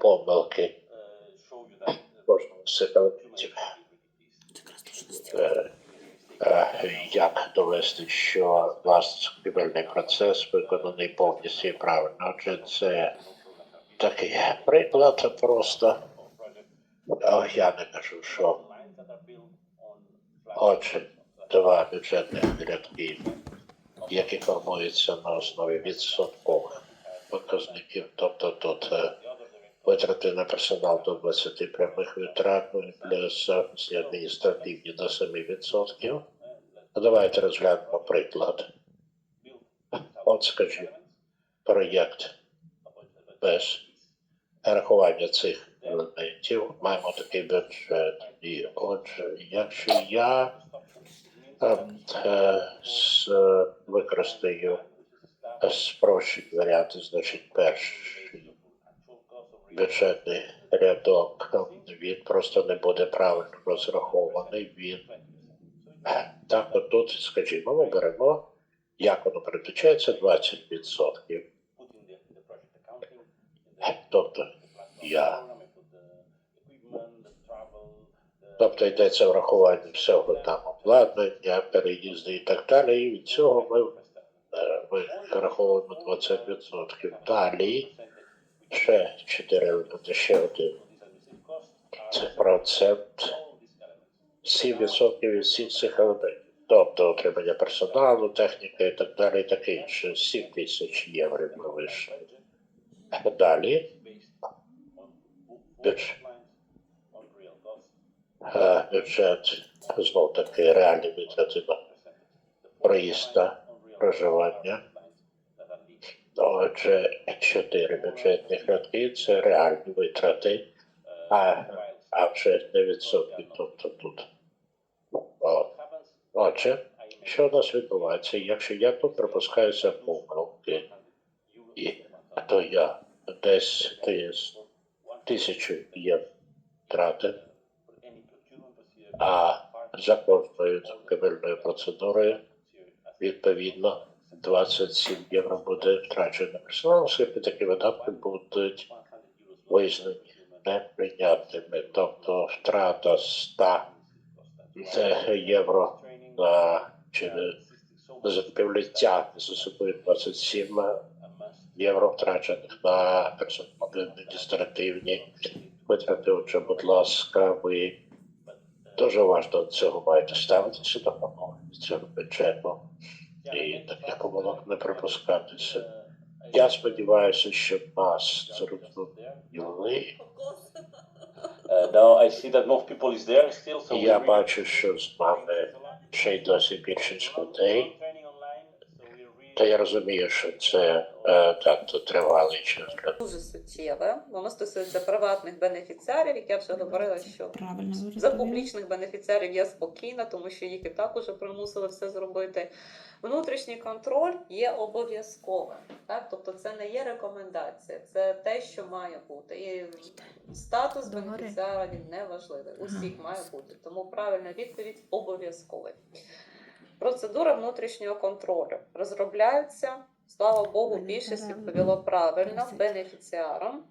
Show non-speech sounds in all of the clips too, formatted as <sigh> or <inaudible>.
помилки кожного з Як довести, що ваш закупівельний процес виконаний повністю і правильно? Отже, це такий приклад просто. Я не кажу, що отже, два бюджетних рядки, які формуються на основі відсоткових показників, тобто тут витрати на персонал до 20 прямих витрат, ну і плюс е, адміністративні до 7%. Ну, Давайте розглянемо приклад. От, скажімо, проєкт без рахування цих елементів. Маємо такий бюджет. І отже, якщо я ем, е, з, використаю спрощені варіанти, значить перший бюджетний рядок, він просто не буде правильно розрахований. Він так, от тут, скажімо, ми беремо, як воно передбачається, 20%. Тобто я Тобто йдеться врахування всього там обладнання, переїзди і так далі. І від цього ми, е, ми раховуємо 20%. Далі ще 4 елементи, ще один. Це процент 7% від всіх цих елементів. Тобто отримання персоналу, техніки і так далі, і таке інше. 7 тисяч євро вийшли. Далі бюджет. Бюджет знов таки реальні витрати на проїзд та проживання. Отже, чотири бюджетних рядки це реальні витрати, а, а вже не відсотки, тобто тут. Отже, що у нас відбувається, якщо я тут пропускаюся помилки, і то я десь тисячу є втрати, а за кожною закупівельною процедурою відповідно 27 євро буде втрачено персонал, оскільки такі видатки будуть визнані неприйнятними. Тобто втрата 100 євро на чи на закупівлі за собою 27 євро втрачених на адміністративні витрати. Отже, будь ласка, ви дуже уважно до цього маєте ставитися до цього бюджету і таких помилок не припускатися. Я сподіваюся, що нас зрозуміли. Uh, now I see that more people is there still. So І we я really- бачу, що з нами ще й досі більшість людей. Та я розумію, що це е, так, то тривалий час для дуже суттєве. Воно стосується приватних бенефіціарів, як я вже говорила, що Правильно за публічних бенефіціарів я спокійна, тому що їх і так уже примусили все зробити. Внутрішній контроль є обов'язковим, так тобто це не є рекомендація, це те, що має бути. І статус бенефіціара він не важливий. Усіх має бути. Тому правильна відповідь обов'язковий. Процедура внутрішнього контролю розробляються. Слава Богу, більшість відповіло правильно бенефіціаром.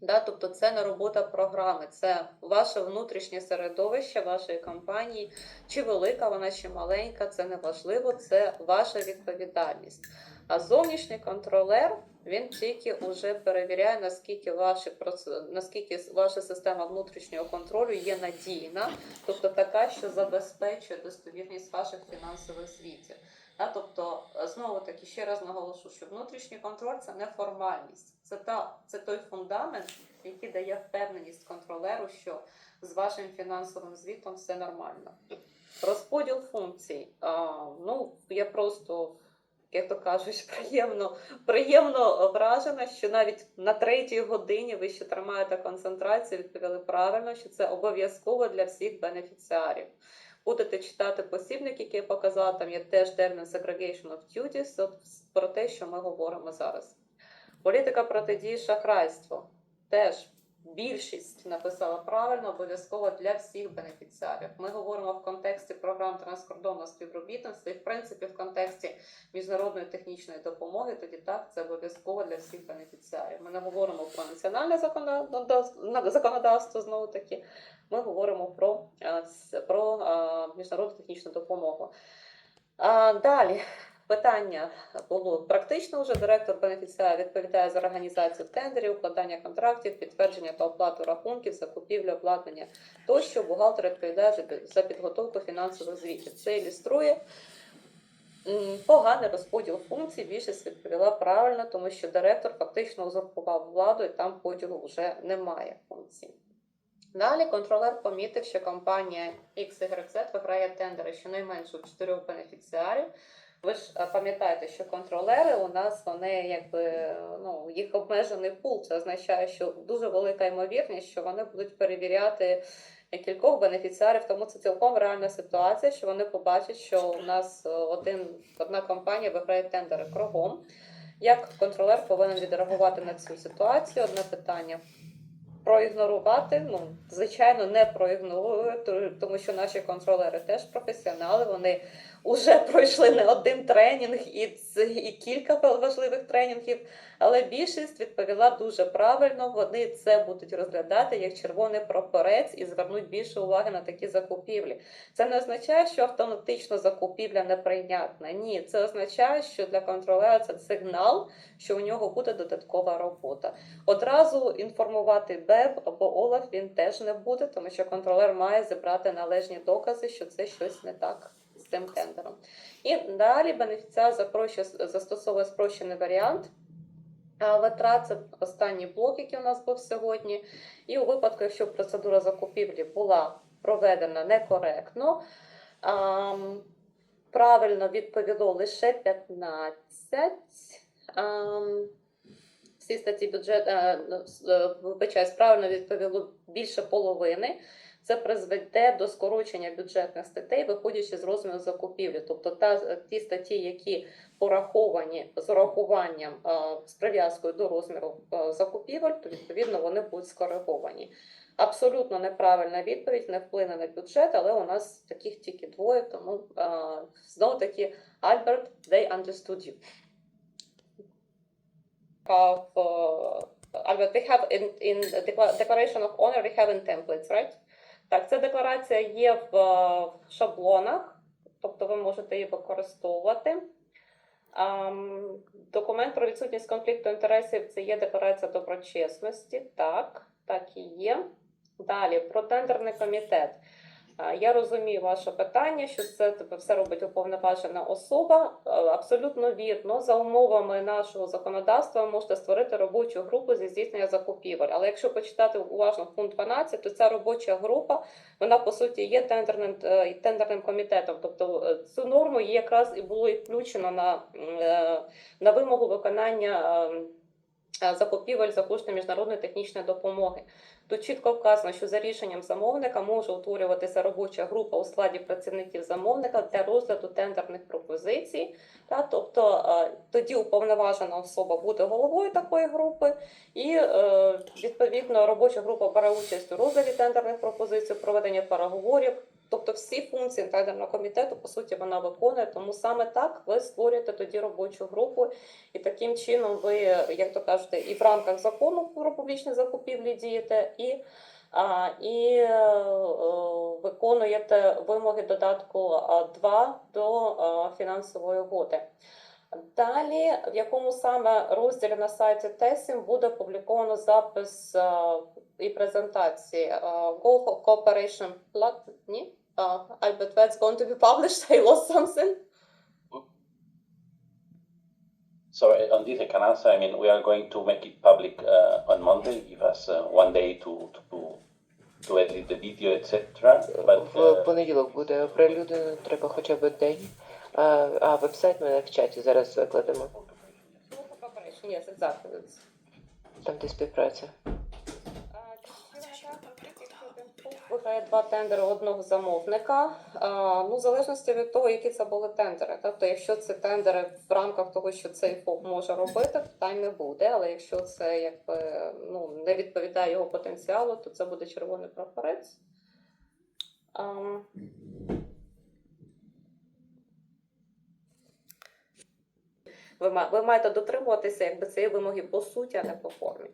Да, тобто це не робота програми, це ваше внутрішнє середовище вашої компанії, чи велика вона, чи маленька, це не важливо, це ваша відповідальність. А зовнішній контролер він тільки вже перевіряє, наскільки ваші наскільки ваша система внутрішнього контролю є надійна, тобто така, що забезпечує достовірність ваших фінансових звітів. Тобто, е, знову таки ще раз наголошу, що внутрішній контроль це не формальність, це та це той фундамент, який дає впевненість контролеру, що з вашим фінансовим звітом все нормально. Розподіл функцій. Ну, я просто, як то кажуть, <laughs> приємно, приємно вражена, що навіть на третій годині ви ще тримаєте концентрацію, відповіли правильно, що це обов'язково для всіх бенефіціарів. Будете читати посібник, який я показала, там є теж термін segregation of duties, про те, що ми говоримо зараз. Політика протидії шахрайству. Теж більшість написала правильно, обов'язково для всіх бенефіціарів. Ми говоримо в контексті програм транскордонного співробітництва і, в принципі, в контексті міжнародної технічної допомоги, тоді так це обов'язково для всіх бенефіціарів. Ми не говоримо про національне законодавство, знову таки. Ми говоримо про, е, про е, міжнародну технічну допомогу. Далі питання було практично вже. Директор бенефіціаря відповідає за організацію тендерів, укладання контрактів, підтвердження та оплату рахунків, закупівлю, обладнання тощо. Бухгалтер відповідає за підготовку фінансових звітів. Це ілюструє поганий розподіл функцій. Більшість відповіла правильно, тому що директор фактично узурпував владу і там поділу вже немає функцій. Далі контролер помітив, що компанія XYZ виграє тендери щонайменше у чотирьох бенефіціарів. Ви ж пам'ятаєте, що контролери у нас вони якби ну їх обмежений пул. Це означає, що дуже велика ймовірність, що вони будуть перевіряти кількох бенефіціарів. Тому це цілком реальна ситуація, що вони побачать, що у нас е, один одна компанія виграє тендери кругом. Як контролер повинен відреагувати на цю ситуацію? Одне питання проігнорувати. Ну, звичайно, не проігнорую, тому що наші контролери теж професіонали. Вони вже пройшли не один тренінг і, і кілька важливих тренінгів. Але більшість відповіла дуже правильно. Вони це будуть розглядати як червоний прапорець і звернуть більше уваги на такі закупівлі. Це не означає, що автоматично закупівля неприйнятна. Ні, це означає, що для контролера це сигнал, що у нього буде додаткова робота. Одразу інформувати БЕБ або ОЛАФ він теж не буде, тому що контролер має зібрати належні докази, що це щось не так цим тендером. І далі бенефіціар запрощує- застосовує спрощений варіант. Витрат це останній блок, який у нас був сьогодні. І у випадку, якщо процедура закупівлі була проведена некоректно, правильно відповіло лише 15. ам, всі статті бюджет, е, е, вибачаюсь, правильно відповіло більше половини. Це призведе до скорочення бюджетних статей, виходячи з розміру закупівлі. Тобто та, ті статті, які пораховані з урахуванням е, з прив'язкою до розміру е, закупівель, то відповідно вони будуть скориговані. Абсолютно неправильна відповідь не вплине на бюджет, але у нас таких тільки двоє, тому е, знову таки Альберт, they understood you. Of, uh, Albert, we have in, in the declaration of honor, we have in templates, right? Так, ця декларація є в, е, в шаблонах, тобто ви можете її використовувати. Ам, Документ про відсутність конфлікту інтересів це є декларація доброчесності. Так, так і є. Далі про тендерний комітет. Я розумію ваше питання, що це типу, все робить уповноважена особа. Е, Абсолютно вірно. За умовами нашого законодавства ви можете створити робочу групу зі здійснення закупівель. Але якщо почитати уважно пункт 12, то ця робоча група вона по суті є тендерним е, тендерним комітетом. Тобто е, цю норму її якраз і було і включено на, на вимогу виконання. е, е, Закупівель за кошти міжнародної технічної допомоги. Тут чітко вказано, що за рішенням замовника може утворюватися робоча група у складі працівників замовника для розгляду тендерних пропозицій. Та, тобто е, тоді уповноважена особа буде головою такої групи, і е, відповідно робоча група бере участь у розгляді тендерних пропозицій, проведення переговорів. Тобто всі функції тендерного комітету по суті вона виконує. Тому саме так ви створюєте тоді робочу групу, і таким чином ви, як то кажете, і в рамках закону про публічні закупівлі дієте, і, а, і е, виконуєте вимоги додатку 2 до е, фінансової угоди. Далі, в якому саме розділі на сайті TESIM буде опубліковано запис е, і презентації е, Go Cooperation Plug... Ні? Uh, Albert, that's going to be published. I lost something. So uh, on this I can answer. I mean, we are going to make it public uh, on Monday. Give us uh, one day to to to edit the video, etc. But В uh, понеділок буде оприлюднено, треба хоча б день. А, а вебсайт ми в чаті зараз викладемо, yes, exactly. It's- там де співпраця. Виграє два тендери одного замовника. А, ну, в залежності від того, які це були тендери. Тобто, якщо це тендери в рамках того, що цей ФОП може робити, питань не буде. Але якщо це якби ну, не відповідає його потенціалу, то це буде червоний прапорець. Ам, ви, ви маєте дотримуватися якби цієї вимоги по суті, а не по формі.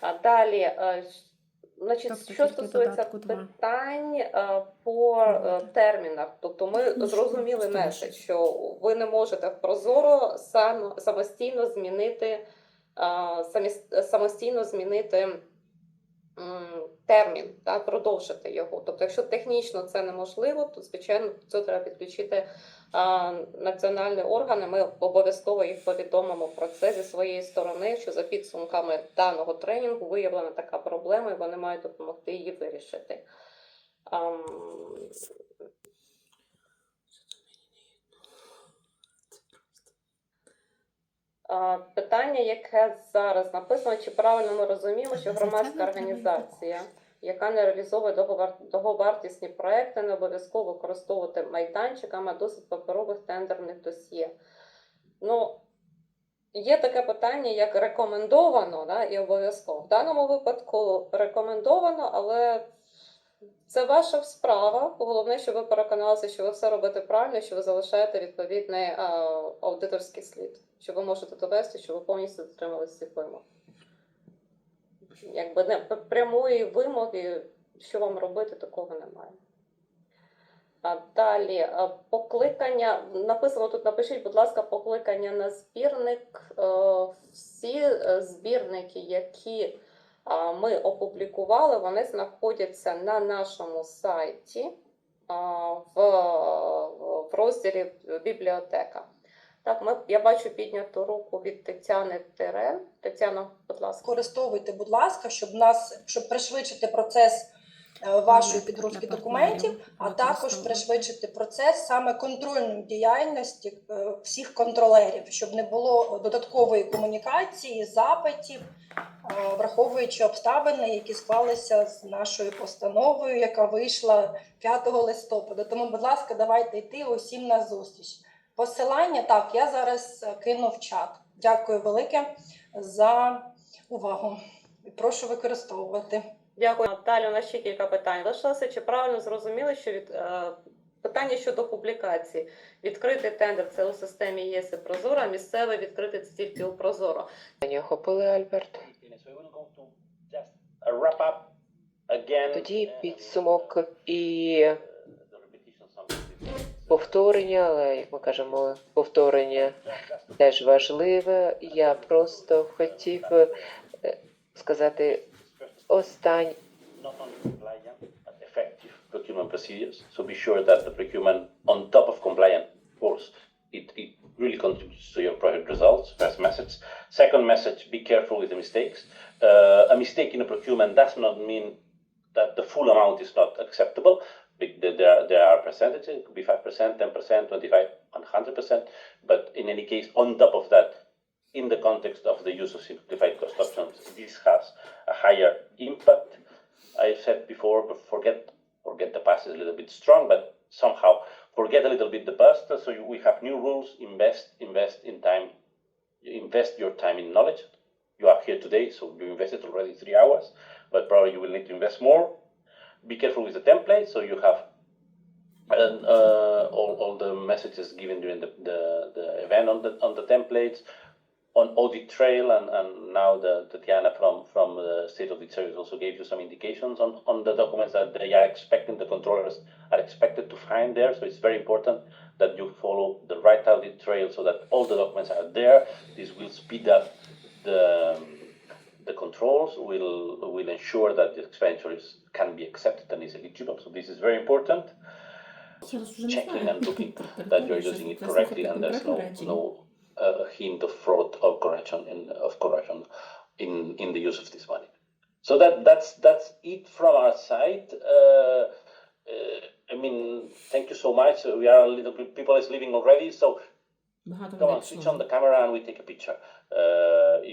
А далі, е, значить, Тобто що стосується питань е, по е, термінах, тобто ми Ну, зрозуміли меседж, що ви не можете в прозоро сам, самостійно змінити самостійно змінити термін, да, продовжити його. Тобто, якщо технічно це неможливо, то звичайно це треба підключити а, національні органи. Ми обов'язково їх повідомимо про це зі своєї сторони, що за підсумками даного тренінгу виявлена така проблема, і вони мають допомогти її вирішити. А, Питання, яке зараз написано, чи правильно ми розуміємо, що громадська організація, яка не реалізовує договар- договартісні проекти, не обов'язково використовувати майданчиками, досить паперових тендерних досьє. Ну, є таке питання, як рекомендовано да, і обов'язково. В даному випадку рекомендовано, але це ваша справа. Головне, щоб ви переконалися, що ви все робите правильно, що ви залишаєте відповідний а, аудиторський слід, що ви можете довести, що ви повністю дотрималися цих вимог. Якби не прямої вимоги, що вам робити, такого немає. А далі а, покликання. Написано тут, напишіть, будь ласка, покликання на збірник. Е, Всі е, збірники, які ми опублікували, вони знаходяться на нашому сайті в, розділі бібліотека. Так, ми, я бачу підняту руку від Тетяни Терен. Тетяна, будь ласка. користовуйте, будь ласка, щоб нас щоб пришвидшити процес вашої Для підгрузки документів, а також пришвидшити процес саме контрольної діяльності е, всіх контролерів, щоб не було додаткової комунікації, запитів, е, враховуючи обставини, які склалися з нашою постановою, яка вийшла 5 листопада. Тому, будь ласка, давайте йти усім на зустріч. Посилання так, я зараз е, кину в чат. Дякую велике за увагу. І прошу використовувати. Дякую. Далі у нас ще кілька питань. Лишилося, чи правильно зрозуміли, що від е, питання щодо публікації. Відкритий тендер це у системі ЄС і Прозоро, а місцевий відкритий це тільки у Прозоро. Питання охопили, Альберт. Тоді підсумок і повторення, але як ми кажемо, повторення теж важливе. Я просто хотів е, сказати Not only compliant, but effective procurement procedures. So be sure that the procurement, on top of compliant, of course, it, it really contributes to your project results. First message. Second message: be careful with the mistakes. Uh, a mistake in a procurement does not mean that the full amount is not acceptable. There, there are percentages. It could be five percent, ten percent, twenty-five, one hundred percent. But in any case, on top of that, in the context of the use of simplified cost options, this has a higher impact. I've said before, but forget forget the past is a little bit strong, but somehow forget a little bit the past. So you, we have new rules. Invest, invest in time. Invest your time in knowledge. You are here today, so you invested already three hours, but probably you will need to invest more. Be careful with the template, so you have and, uh, all, all the messages given during the, the, the event on the on the templates on audit trail and, and now the, Tatiana from, from the State of Service also gave you some indications on, on the documents that they are expecting, the controllers are expected to find there. So it's very important that you follow the right audit trail so that all the documents are there. This will speed up the, the controls, will, will ensure that the expenditures can be accepted and is eligible. So this is very important. Checking and <laughs> looking that you're using it correctly and there's no, no uh, hint of fraud or corruption in, of corruption in, in the use of this money. So that that's that's it from our side. Uh, uh I mean, thank you so much. Uh, we are a little bit, people is leaving already, so Come on, switch on the camera and we take a picture. Uh, if